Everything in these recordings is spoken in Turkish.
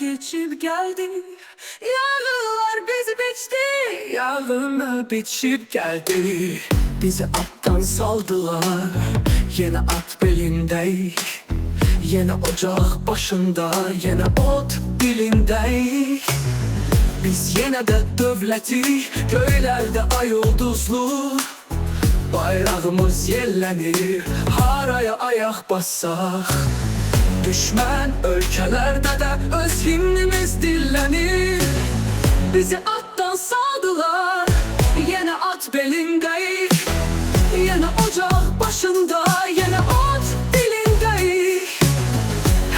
geçip geldi. Yarınlar bizi biçti. Yarınlar biçip geldi. Bizi attan saldılar. Yine at belinde. Yine ocak başında. Yine ot dilinde. Biz yine de devleti Göylerde ay yıldızlı Bayrağımız yellenir Haraya ayak bassak Düşman ülkelerde de öz himnimiz dillenir. Bizi attan saldılar Yine at belindeyik Yine ocak başında Yine ot dilindeyik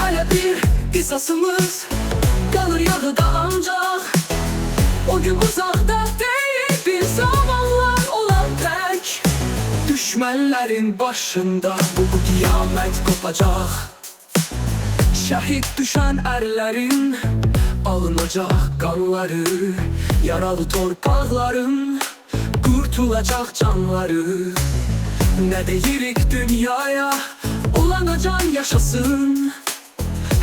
Hele bir kısasımız Kalır yarıda ancak. O gün uzakta değil Bir zamanlar olan tek. Düşmenlerin başında Bu, bu kıyamet kopacak Şehit düşen erlerin Alınacak kanları Yaralı torpakların Kurtulacak canları. Ne deyirik dünyaya Olana can yaşasın.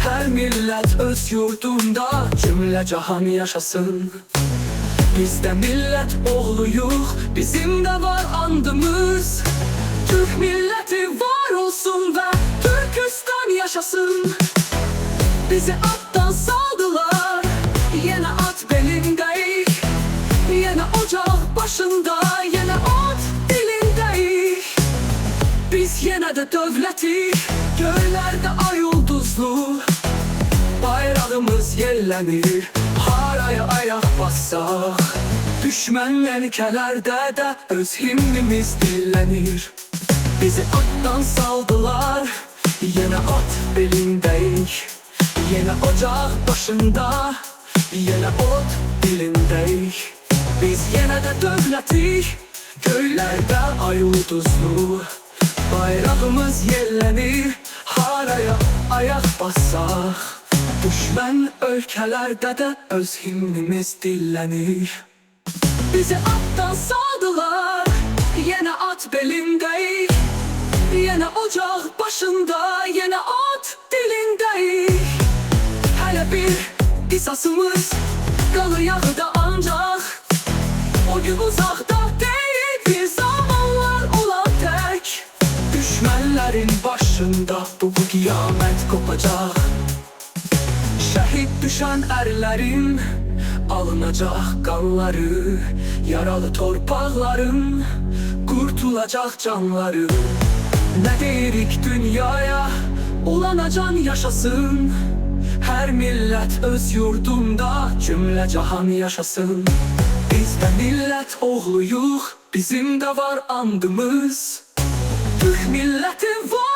Her millet öz yurdunda Cümle cahan yaşasın. Biz de millet oğluyuk Bizim de var andımız. Türk milleti var olsun ve Türkistan yaşasın Bizi attan saldılar. Yine at belindeyik Yine ocak başında Yine ot dilindeyik Biz yine de devleti Göllerde ay yıldızlı Bayrağımız yellenir Haraya ayak bassak. Düşmenler ülkelerde de öz himnimiz dillenir Bizi attan saldılar Yine at belindeyik Yine ocak başında Yine ot dilindeyik Biz yine de devletik Köylerde ay yıldızlı Bayrağımız yellenir Haraya ayak bassak Düşman ülkelerde de öz himnimiz dillenir. Bizi attan saldılar Yine at belindeyik Yine ocak başında Yine at dilindeyik Hele bir kısasımız Kalır yarıda ancak. O gün uzakta değil Bir zamanlar olan tek. Düşmenlerin başında Bu, kıyamet kopacak. Şehit düşen erlerin Alınacak kanları Yaralı torpakların Kurtulacak canları. Ne deyirik dünyaya? Olana can yaşasın Hər millət öz yurdunda cümlə cahan yaşasın. Biz də millət oğluyuq, bizim də var andımız. Türk milləti var